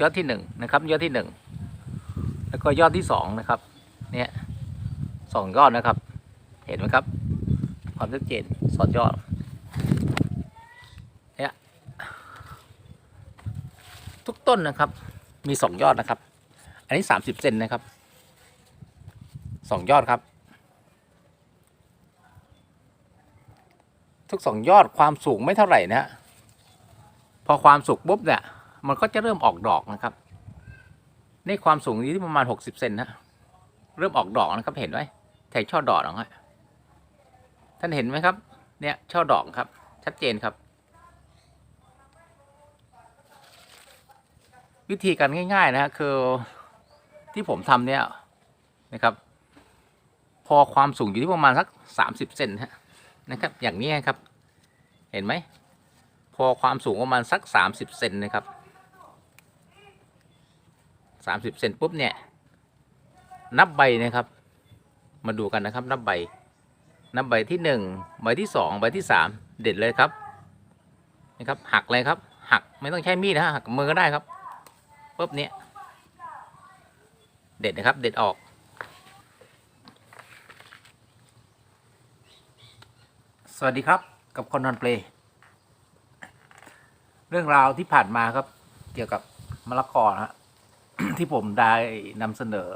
ยอดที่หนึ่งนะครับ ยอดที่หนึ่งแล้วก็ยอดที่สองนะครับ เนี่ยสองยอดนะครับ เห็นไหมครับ ความชัดเจนสอดยอด เนี่ยทุกต้นนะครับ มีสองยอดนะครับ อันนี้สามสิบเซนนะครับสองยอดครับ ทุกสองยอดความสูงไม่เท่าไหร่นะฮะพอความสูงปุ๊บเนี่ย มันก็จะเริ่มออกดอกนะครับ ในความสูงอยู่ที่ประมาณหกสิบเซนนะ เริ่มออกดอกนะครับ เห็นไหมแทงช่อดอกนะฮะท่านเห็นไหมครับ เนี่ยช่อดอกครับ ชัดเจนครับ วิธีการง่าย ๆ นะฮะคือที่ผมทำเนี่ยนะครับ พอความสูงอยู่ที่ประมาณสักสามสิบเซนฮะนะครับ อย่างนี้ครับ เห็นไหม พอความสูงประมาณสักสามสิบเซนนะครับ สามสิบเซนปุ๊บเนี่ย นับใบนะครับ มาดูกันนะครับ นับใบ นับใบที่หนึ่งใบที่สองใบที่สามเด็ดเลยครับนะครับ หักเลยครับ หักไม่ต้องใช้มีดนะหักมือก็ได้ครับปุ๊บเนี้ยเด็ดนะครับ เด็ดออกสวัสดีครับกับคนนอนเปลเรื่องราวที่ผ่านมาครับ เกี่ยวกับมะละกอนะฮะ ที่ผมได้นำเสนอ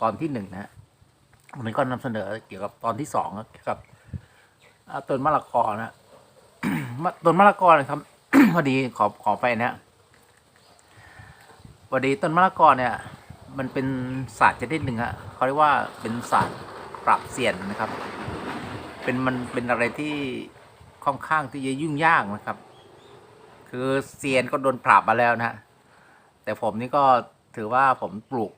ตอนที่หนึ่งนะฮะวันนี้ก็นำเสนอเกี่ยวกับตอนที่สองเกี่ยวกับต้นมะละกอนะฮะต้นมะละกอนะครับพอดีขอขอไปนะพอดีต้นมะละกอเนี่ย มันเป็นศาสตร์ชนิดหนึ่งฮะเขาเรียกว่าเป็นศาสตร์ปราบเซียนนะครับ เป็นมันเป็นอะไรที่ค่อนข้างที่จะยุ่งยากนะครับ คือเซียนก็โดนปราบมาแล้วนะฮะแต่ผมนี่ก็ ถือว่าผมปลูก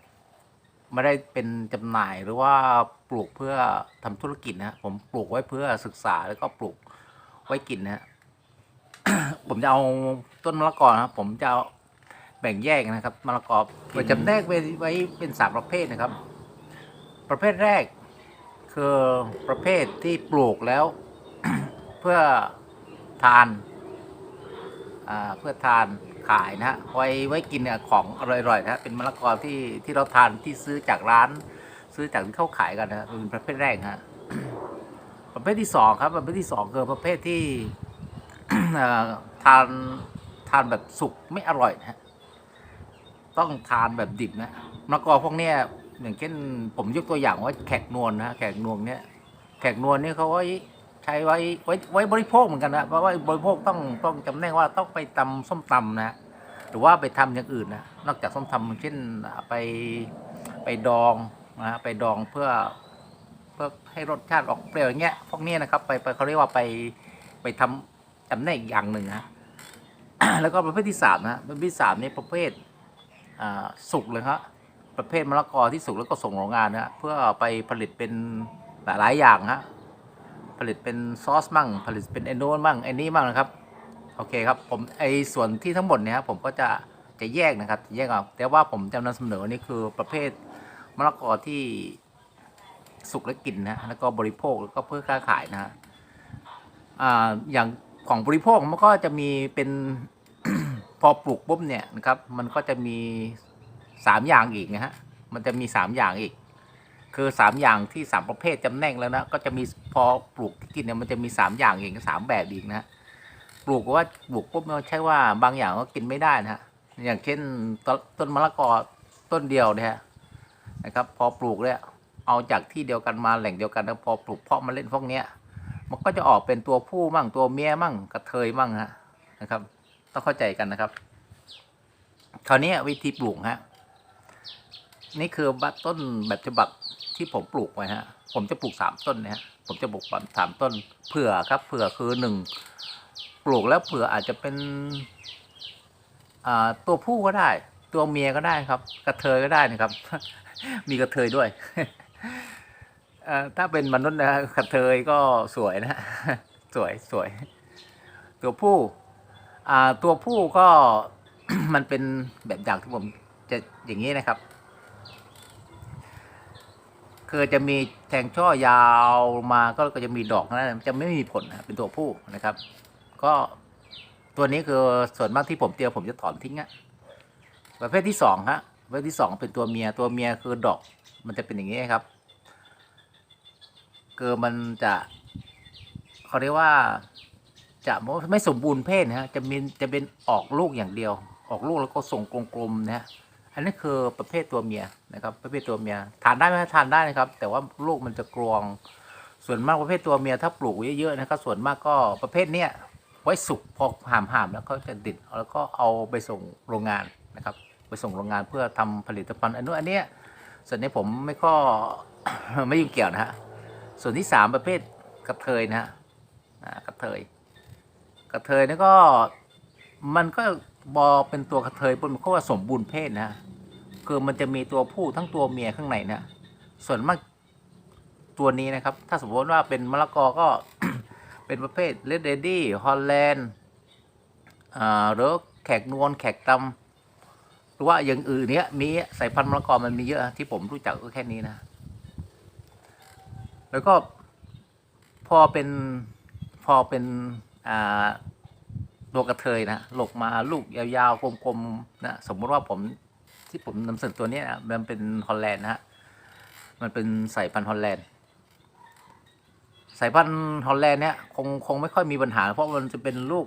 ไม่ได้เป็นจำหน่ายหรือว่าปลูกเพื่อทำธุรกิจนะผมปลูกไว้เพื่อศึกษาแล้วก็ปลูกไว้กินนะผมจะเอาต้นมะละกอนะครับ ผมจะแบ่งแยกนะครับมะละกอผมจำแนกไว้ไว้เป็นสามประเภทนะครับ ประเภทแรก คือประเภทที่ปลูกแล้ว เพื่อทานเพื่อทาน ขายนะฮะไว้ไว้กินเนี่ยของอร่อยๆนะฮะเป็นมะละกอที่ที่เราทานที่ซื้อจากร้าน ซื้อจากที่เขาขายกันนะฮะเป็นประเภทแรกฮะประเภทที่สองครับประเภทที่สองคือประเภทที่ทานทานแบบสุกไม่อร่อยนะฮะต้องทานแบบดิบนะมะละกอพวกเนี้ยอย่างเช่นผมยกตัวอย่างว่าแขกนวลนะแขกนวลเนี่ยแขกนวลเนี่ยเขาไว้ใช้ไว้ไว้ไว้บริโภคเหมือนกันนะเพราะว่าบริโภคต้องต้องจำแนกว่าต้องไปตำส้มตำนะหรือว่าไปทำอย่างอื่นนะนอกจากส้มตำเช่นไปไปดองนะไปดองเพื่อเพื่อให้รสชาติออกเปรี้ยวอย่างเงี้ยพวกเนี้ยนะครับไปไปเขาเรียกว่าไปไปทำจำแนกอีกอย่างหนึ่งนะ แล้วก็ประเภทที่สามนะประเภทที่สามนี่ประเภทอ่าสุกเลยครับประเภทมะละกอที่สุกแล้วก็ส่งโรงงานนะฮะเพื่อไปผลิตเป็นหลายๆอย่างฮะ ผลิตเป็นซอสมั่ง ผลิตเป็นไอ้โน้นมั่งไอ้นี้มั่งนะครับ โอเคครับผมไอ้ส่วนที่ทั้งหมดเนี่ยครับผมก็จะจะแยกนะครับแยกออกแต่ว่าผมจะนำเสนอนี่คือประเภทมะละกอที่สุกและกินนะแล้วก็บริโภคแล้วก็เพื่อค้าขายนะฮะอ่าอย่างของบริโภคมันก็จะมีเป็นพอปลูกปุ๊บเนี่ยนะครับ มันก็จะมีสามอย่างอีกนะฮะมันจะมีสามอย่างอีก คือสามอย่างที่สามประเภทจำแนกแล้วนะก็จะมี พอปลูกกินเนี่ยมันจะมีสามอย่างเอีกสามแบบอีกนะปลูกว่าปลูกปุ๊บมันใช่ว่าบางอย่างก็กินไม่ได้นะฮะอย่างเช่นต้นต้นมะละกอต้นเดียวเนี่ยฮะนะครับ พอปลูกเนี่ยเอาจากที่เดียวกันมาแหล่งเดียวกันแล้วพอปลูกเพาะมาเล่นพวกเนี้ย มันก็จะออกเป็นตัวผู้มั่งตัวเมียมั่งกระเทยมั่งฮะนะครับ ต้องเข้าใจกันนะครับคราวนี้วิธีปลูกฮะนี่คือตต้นแบบฉบับที่ผมปลูกไว้ฮะ ผมจะปลูกสามต้นนะฮะ ผมจะปลูกสามต้นเผื่อครับเผื่อคือหนึ่งปลูกแล้วเผื่ออาจจะเป็นตัวผู้ก็ได้ ตัวเมียก็ได้ครับ กระเทยก็ได้นะครับ มีกระเทยด้วยถ้าเป็นมนุษย์นะกระเทยก็สวยนะสวยสวย ตัวผู้ตัวผู้ก็มันเป็นแบบอย่างที่ผมจะอย่างนี้นะครับ คือจะมีแทงช่อยาวมาก็ก็จะมีดอกนะจะไม่มีผลนะเป็นตัวผู้นะครับ ก็ตัวนี้คือส่วนมากที่ผมเตียวผมจะถอนทิ้งอะประเภทที่สองฮะประเภทที่สองเป็นตัวเมียตัวเมียคือดอกมันจะเป็นอย่างนี้ครับเกิดมันจะเขาเรียกว่าจะไม่สมบูรณ์เพศนะฮะจะมีจะเป็นออกลูกอย่างเดียว ออกลูกแล้วก็ส่งกลมๆนะฮะ อันนี้คือประเภทตัวเมียนะครับ ประเภทตัวเมียทานได้ไหมทานได้นะครับ แต่ว่าลูกมันจะกรวงส่วนมากประเภทตัวเมียถ้าปลูกเยอะๆนะครับ ส่วนมากก็ประเภทเนี้ยไว้สุกพอหามหามๆแล้วก็จะดิดแล้วก็เอาไปส่งโรงงานนะครับ ไปส่งโรงงานเพื่อทำผลิตภัณฑ์อันนู้นอันเนี้ยส่วนนี้ผมไม่ก็ไม่ยุ่งเกี่ยวนะฮะส่วนที่สามประเภทกระเทยนะฮะกระเทยกระเทยนี่ก็มันก็ บอเป็นตัวกระเทยบนเขาว่าสมบูรณ์เพศนะ คือมันจะมีตัวผู้ทั้งตัวเมียข้างในนะส่วนมากตัวนี้นะครับ ถ้าสมมติว่าเป็นมะละกอก็เป็นประเภทเลดเดดี้ฮอลแลนด์หรือแขกนวลแขกตำหรือว่าอย่างอื่นเนี้ยมีสายพันธุ์มะละกอมันมีเยอะที่ผมรู้จักก็แค่นี้นะ แล้วก็พอเป็นพอเป็นอ่า ตัวกระเทยนะหลกมาลูกยาวๆกลมๆนะสมมติว่าผมที่ผมนำเสนอตัวนี้นะมันเป็นฮอลแลนด์นะฮะมันเป็นสายพันธุ์ฮอลแลนด์สายพันธุ์ฮอลแลนด์เนี่ยคงคงไม่ค่อยมีปัญหา เพราะมันจะเป็นลูก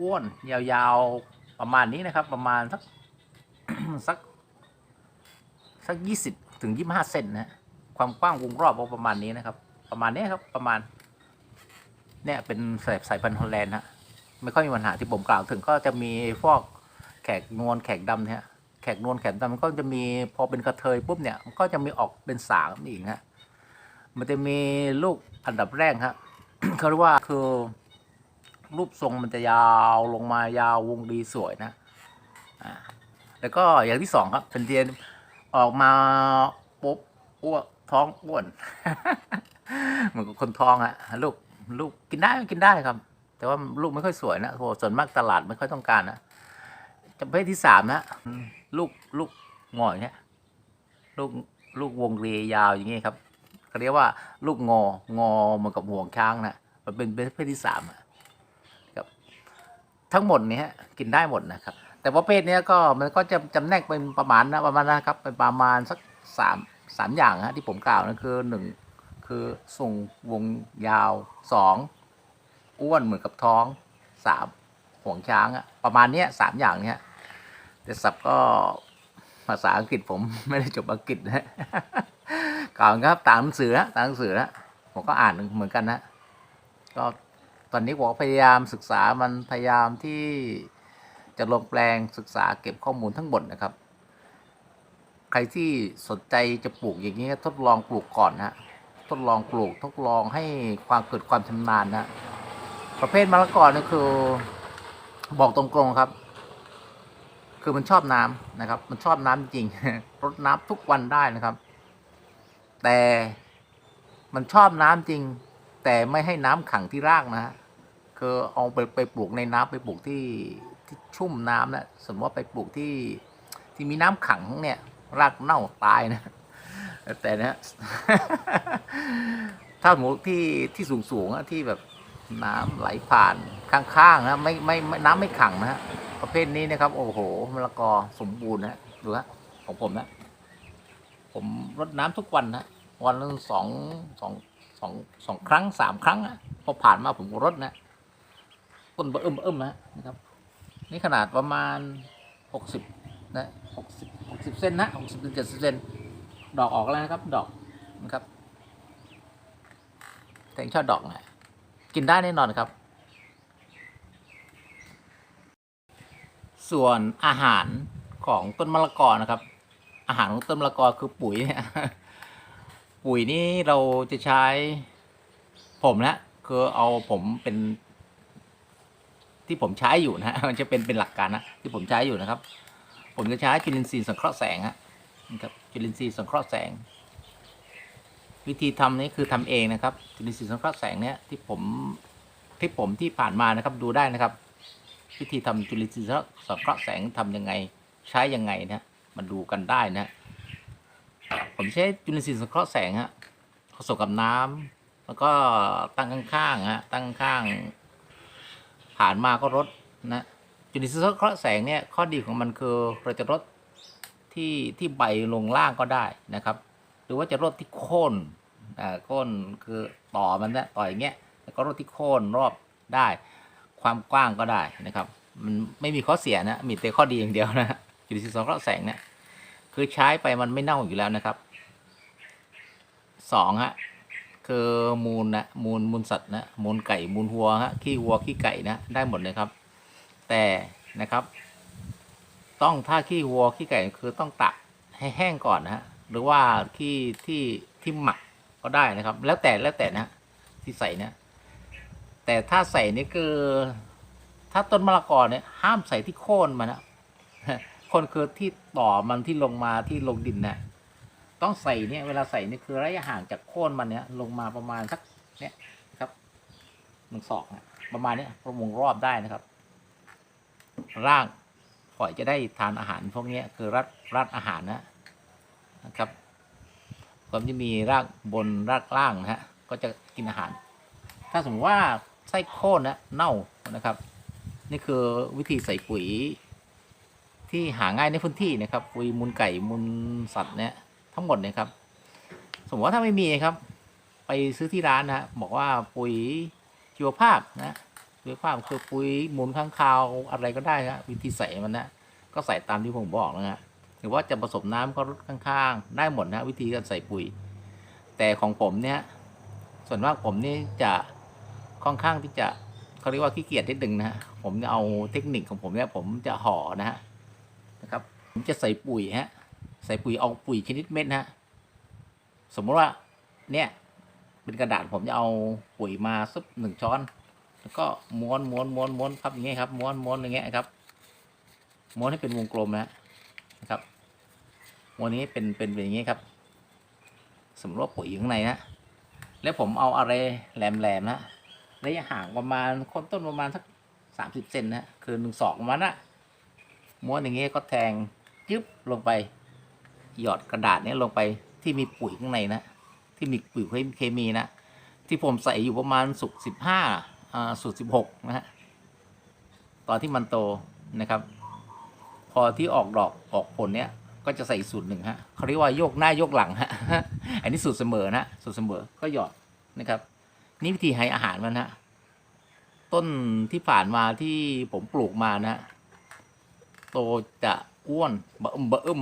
อ้วนๆยาวๆประมาณนี้นะครับ ประมาณสักสักสักยี่สิบถึงยี่ห้าเซนนะความกว้างวงรอบประมาณนี้นะครับ ประมาณนี้ครับประมาณเนี่ยเป็นสายสายพันธุ์ฮอลแลนด์ฮะ ไม่ค่อยมีปัญหาที่ผมกล่าวถึงก็จะมีพวกแขกนวลแขกดำเนี่ยแขกนวลแขกดำมันก็จะมีพอเป็นกระเทยปุ๊บเนี่ยมันก็จะมีออกเป็นสามอีกฮะมันจะมีลูกอันดับแรกฮะเขาเรียกว่าคือรูปทรงมันจะยาวลงมายาววงดีสวยนะอ่าแล้วก็อย่างที่สองครับเป็นเทียนออกมาปุ๊บอ้วนท้องอ้วนเหมือนคนท้องอะลูกลูกกินได้กินได้ครับ แต่ว่าลูกไม่ค่อยสวยนะโหส่วนมากตลาดไม่ค่อยต้องการนะจะประเภทที่สามนะลูกลูกงออย่างเงี้ยลูกลูกวงเรียยาวอย่างเงี้ยครับเขาเรียกว่าลูกงองอเหมือนกับห่วงช้างนะมันเป็นประเภทที่สามอะครับทั้งหมดเนี้ยกินได้หมดนะครับ แต่ประเภทนี้ก็มันก็จะจำแนกเป็นประมาณนะประมาณนะครับเป็นประมาณสักสามสามอย่างฮะที่ผมกล่าวนั่นคือหนึ่งคือส่งวงยาวสอง อ้วนเหมือนกับท้องสามห่วงช้างอะประมาณเนี้ยสามอย่างเนี้ยแต่ศัพท์ก็ภาษาอังกฤษผมไม่ได้จบอังกฤษนะกล่าวครับตามหนังสือนะตามหนังสือนะผมก็อ่านเหมือนกันนะก็ตอนนี้ผมพยายามศึกษามันพยายามที่จะลงแปลงศึกษาเก็บข้อมูลทั้งหมดนะครับ ใครที่สนใจจะปลูกอย่างนี้ทดลองปลูกก่อนนะทดลองปลูกทดลองให้ความเกิดความชำนาญนะ ประเภทมะละกอนี่คือ บอกตรงๆครับ คือมันชอบน้ำนะครับ มันชอบน้ำจริงรดน้ำทุกวันได้นะครับ แต่มันชอบน้ำจริง แต่ไม่ให้น้ำขังที่รากนะฮะคือเอาไปไปปลูกในน้ำไปปลูกที่ที่ชุ่มน้ำนะสมมติว่าไปปลูกที่ที่มีน้ำขังเนี่ย รากเน่าตายนะ แต่นะถ้าหมูที่ที่สูงสูงๆอะที่แบบ น้ำไหลผ่านข้างๆนะไม่ไม่ไม่น้ำไม่ขังนะฮะประเภทนี้นะครับ โอ้โหมะละกอสมบูรณ์นะดูฮะของผมนะ ผมรดน้ำทุกวันนะวันละสองสองสองสองครั้งสามครั้งอะพอผ่านมาผมก็รดนะต้นเบิ่มอิ่มนะนะครับ นี่ขนาดประมาณหกสิบนะหกสิบหกสิบเซนนะหกสิบถึงเจ็ดสิบเซนดอกออกแล้วนะครับ ดอกนะครับแตงชอบดอกนะ กินได้แน่นอนครับ ส่วนอาหารของต้นมะละกอนะครับ อาหารของต้นมะละกอคือปุ๋ยเนี่ยปุ๋ยนี่เราจะใช้ ผมนะคือเอาผมเป็น ที่ผมใช้อยู่นะมันจะเป็นเป็นหลักการนะที่ผมใช้อยู่นะครับ ผมจะใช้จุลินทรีย์สังเคราะห์แสงฮะนะครับจุลินทรีย์สังเคราะห์แสง วิธีทำนี้คือทำเองนะครับจุลินทรีย์สังเคราะห์แสงเนี้ยที่ผมที่ผมที่ผ่านมานะครับดูได้นะครับ วิธีทำจุลินทรีย์สังเคราะห์แสงทำยังไงใช้ยังไงนะมาดูกันได้นะผมใช้จุลินทรีย์สังเคราะห์แสงฮะผสมกับน้ำแล้วก็ตั้งข้างๆฮะตั้งข้างผ่านมาก็รดนะจุลินทรีย์สังเคราะห์แสงเนี่ยข้อดีของมันคือเราจะลดที่ที่ใบลงล่างก็ได้นะครับ หรือว่าจะลดที่โค่นอ่าโค่นคือต่อมันนะต่ออย่างเงี้ยแล้วก็ลดที่โค่นรอบได้ ความกว้างก็ได้นะครับ มันไม่มีข้อเสียนะมีแต่ข้อดีอย่างเดียวนะจุลินทรีย์สังเคราะห์แสงเนี่ยคือใช้ไปมันไม่เน่าอยู่แล้วนะครับสองฮะคือมูลนะมูลมูลสัตว์นะมูลไก่มูลวัวฮะขี้วัวขี้ไก่นะได้หมดเลยครับ แต่นะครับ ต้องถ้าขี้วัวขี้ไก่คือต้องตักให้แห้งก่อนนะฮะ หรือว่าขี้ที่ที่หมักก็ได้นะครับ แล้วแต่แล้วแต่นะที่ใส่นะแต่ถ้าใส่นี่คือ ถ้าต้นมะละกอเนี่ย ห้ามใส่ที่โค่นมันนะโคนคือที่ต่อมันที่ลงมาที่ลงดินนะต้องใส่เนี่ยเวลาใส่นี่คือระยะห่างจากโค่นมันเนี่ย ลงมาประมาณสักเนี่ยครับหนึ่งศอกนะประมาณเนี้ยประมงรอบได้นะครับ ร่างปล่อยจะได้ทานอาหารพวกนี้คือรัดรัดอาหารนะ นะครับผมจะมีรากบนรากล่างนะฮะก็จะกินอาหาร ถ้าสมมติว่าไส้โค่นนะเน่านะครับ นี่คือวิธีใส่ปุ๋ย ที่หาง่ายในพื้นที่นะครับปุ๋ยมูลไก่มูลสัตว์เนี่ยทั้งหมดเนี่ยครับ สมมติว่าถ้าไม่มีครับ ไปซื้อที่ร้านนะฮะบอกว่าปุ๋ยชีวภาพนะชีวภาพคือปุ๋ยมูลข้างคาวอะไรก็ได้นะวิธีใส่มันนะก็ใส่ตามที่ผมบอกนะฮะ รือว่าจะผสมน้ำก็ลดข้างๆ ได้หมดนะวิธีการใส่ปุ๋ย แต่ของผมเนี่ยส่วนมากผมนี่จะค่อนข้างที่จะเขาเรียกว่าขี้เกียจนิดนึงนะฮะผมจะเอาเทคนิคของผมเนี่ยผมจะห่อนะฮะนะครับ ผมจะใส่ปุ๋ยฮะใส่ปุ๋ยเอาปุ๋ยชนิดเม็ดนะฮะสมมติว่าเนี่ยเป็นกระดาษผมจะเอาปุ๋ยมาสักหนึ่งช้อน แล้วก็ม้วนม้วนม้วนม้วนครับอย่างเงี้ยครับม้วนม้วนอย่างเงี้ยครับม้วนให้เป็นวงกลมนะนะครับ วันนี้เป็นเป็นเป็นอย่างเงี้ครับสมมติว่าปุ๋ยข้างในนะแล้วผมเอาอะไรแหลมๆนะระยะห่างประมาณคนต้นประมาณสักสามสิบเซนนะคือหนึ่งศอกประมาณนะม้วนอย่างเงี้ยก็แทงยึบลงไป หยอดกระดาษเนี้ยลงไปที่มีปุ๋ยข้างในนะที่มีปุ๋ยเคมีนะที่ผมใส่อยู่ประมาณสุกสิบห้าสุกสิบหกนะฮะตอนที่มันโตนะครับ พอที่ออกดอกออกผลเนี้ย ก็จะใส่สูตรหนึ่งฮะเขาเรียกว่าโยกหน้าโยกหลังฮะอันนี้สูตรเสมอนะสูตรเสมอก็หยอดนะครับ นี่วิธีให้อาหารมันฮะต้นที่ผ่านมาที่ผมปลูกมานะโตจะอ้วนบะอึมบะอึม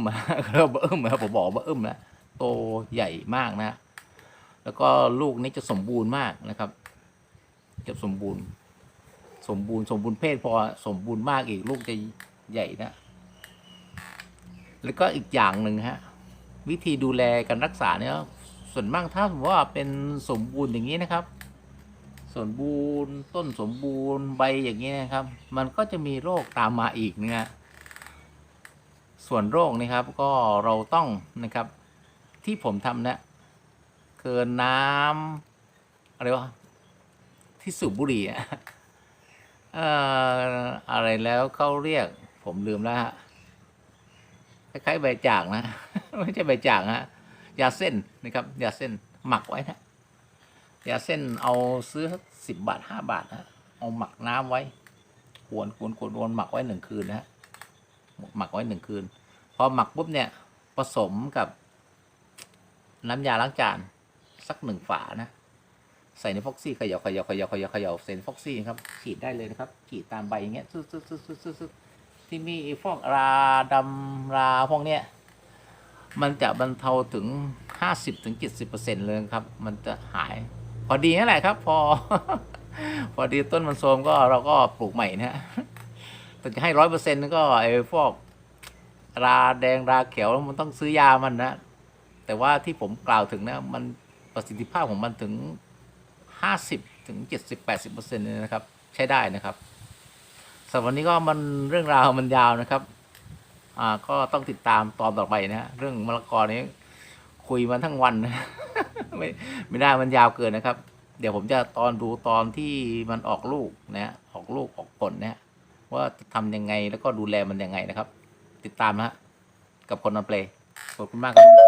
เราบะอึมนะครับผมบอกบะอึมนะโตใหญ่มากนะ แล้วก็ลูกนี้จะสมบูรณ์มากนะครับจะสมบูรณ์ สมบูรณ์สมบูรณ์เพศพอสมบูรณ์มากอีกลูกจะใหญ่นะ แล้วก็อีกอย่างหนึ่งฮะวิธีดูแลการรักษาเนี่ยส่วนมากถ้าสมมติว่าเป็นสมบูรณ์อย่างนี้นะครับ สมบูรณ์ต้นสมบูรณ์ใบอย่างนี้นะครับ มันก็จะมีโรคตามมาอีกนะฮะส่วนโรคนะครับก็เราต้องนะครับ ที่ผมทำเนะคือน้ำอะไรวะที่สูบบุหรี่อะอะไรแล้วเขาเรียกผมลืมแล้วฮะ คล้ายๆใบจากนะ ไม่ใช่ใบจากฮะยาเส้นนะครับยาเส้นหมักไว้นะยาเส้นเอาซื้อสิบบาทห้าบาทนะเอาหมักน้ำไว้ขวนขวนขวนวนหมักไว้หนึ่งคืนนะฮะหมักไว้หนึ่งคืน พอหมักปุ๊บเนี่ยผสมกับ น้ำยาล้างจานสักหนึ่งฝานะใส่ในฟอกซี่เขย่าเขย่าเขย่าเขย่าเขย่าใส่ในฟอกซี่ครับขีดได้เลยนะครับขีดตามใบอย่างเงี้ยซึซึซึซึซึซึ ที่มีพวกราดำราพวกเนี้ยมันจะบรรเทาถึงห้าสิบถึงเจ็ดสิบเปอร์เซ็นต์เลยครับ มันจะหาย พอดีนั่นแหละครับ พอ พอดีต้นมันโทรมก็เราก็ปลูกใหม่นะแต่จะให้ร้อยเปอร์เซ็นต์ก็ไอ้พวกราแดงราเขียวมันต้องซื้อยามันนะ แต่ว่าที่ผมกล่าวถึงนะ มันประสิทธิภาพของมันถึงห้าสิบถึงเจ็ดสิบแปดสิบเปอร์เซ็นต์เลยนะครับ ใช้ได้นะครับ สำหรับวันนี้ก็มันเรื่องราวมันยาวนะครับ อ่า ก็ต้องติดตามตอนต่อไปนะฮะเรื่องมะละกอนี้ คุยมาทั้งวันนะไม่ไม่ได้มันยาวเกินนะครับ เดี๋ยวผมจะตอนดูตอนที่มันออกลูกนะฮะออกลูกออกผลนะว่าจะทำยังไงแล้วก็ดูแลมันยังไงนะครับ ติดตามนะฮะกับคนนอนเปลขอบคุณมากครับ